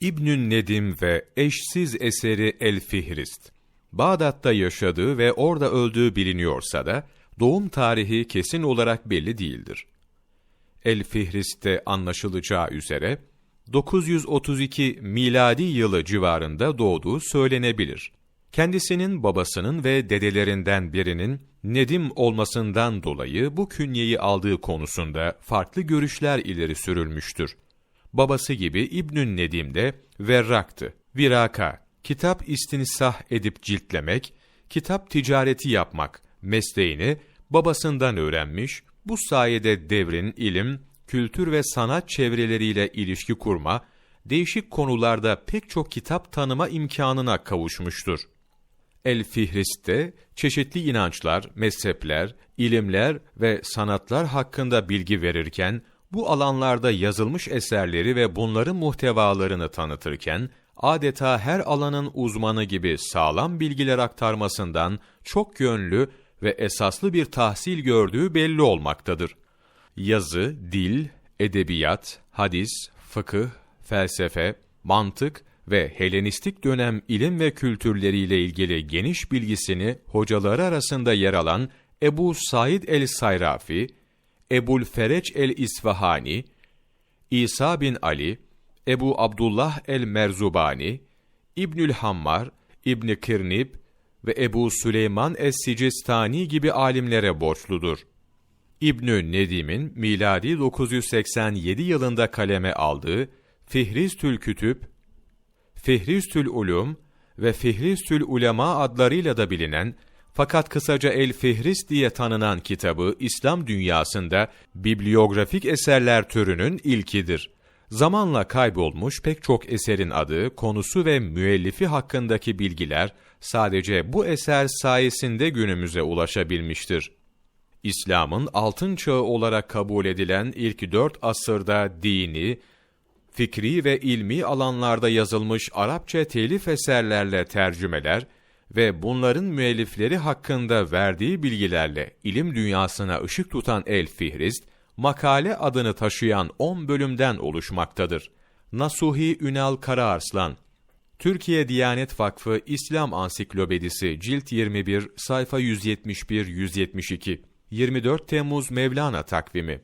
İbnün Nedim ve eşsiz eseri El Fihrist. Bağdat'ta yaşadığı ve orada öldüğü biliniyorsa da doğum tarihi kesin olarak belli değildir. El Fihrist'te anlaşılacağı üzere 932 miladi yılı civarında doğduğu söylenebilir. Kendisinin babasının ve dedelerinden birinin Nedim olmasından dolayı bu künyeyi aldığı konusunda farklı görüşler ileri sürülmüştür. Babası gibi İbnün Nedim de verraktı. Viraka, kitap istinsah edip ciltlemek, kitap ticareti yapmak mesleğini babasından öğrenmiş, bu sayede devrin ilim, kültür ve sanat çevreleriyle ilişki kurma, değişik konularda pek çok kitap tanıma imkanına kavuşmuştur. El Fihrist'te çeşitli inançlar, mezhepler, ilimler ve sanatlar hakkında bilgi verirken, bu alanlarda yazılmış eserleri ve bunların muhtevalarını tanıtırken, adeta her alanın uzmanı gibi sağlam bilgiler aktarmasından çok yönlü ve esaslı bir tahsil gördüğü belli olmaktadır. Yazı, dil, edebiyat, hadis, fıkıh, felsefe, mantık ve Helenistik dönem ilim ve kültürleriyle ilgili geniş bilgisini hocaları arasında yer alan Ebu Said el-Sayrafi, Ebul Fereç el-İsfahani, İsa bin Ali, Ebu Abdullah el-Merzubani, İbnül Hammar, İbni Kirnib ve Ebu Süleyman es-Sicistani gibi alimlere borçludur. İbnü Nedim'in miladi 987 yılında kaleme aldığı Fihristül Kütüb, Fihristül Ulum ve Fihristül Ulema adlarıyla da bilinen fakat kısaca El Fihrist diye tanınan kitabı İslam dünyasında bibliografik eserler türünün ilkidir. Zamanla kaybolmuş pek çok eserin adı, konusu ve müellifi hakkındaki bilgiler sadece bu eser sayesinde günümüze ulaşabilmiştir. İslam'ın altın çağı olarak kabul edilen ilk dört asırda dini, fikri ve ilmi alanlarda yazılmış Arapça telif eserlerle tercümeler ve bunların müellifleri hakkında verdiği bilgilerle ilim dünyasına ışık tutan El Fihrist, makale adını taşıyan 10 bölümden oluşmaktadır. Nasuhi Ünal Karaarslan Türkiye Diyanet Vakfı İslam Ansiklopedisi Cilt 21 sayfa 171-172 24 Temmuz Mevlana takvimi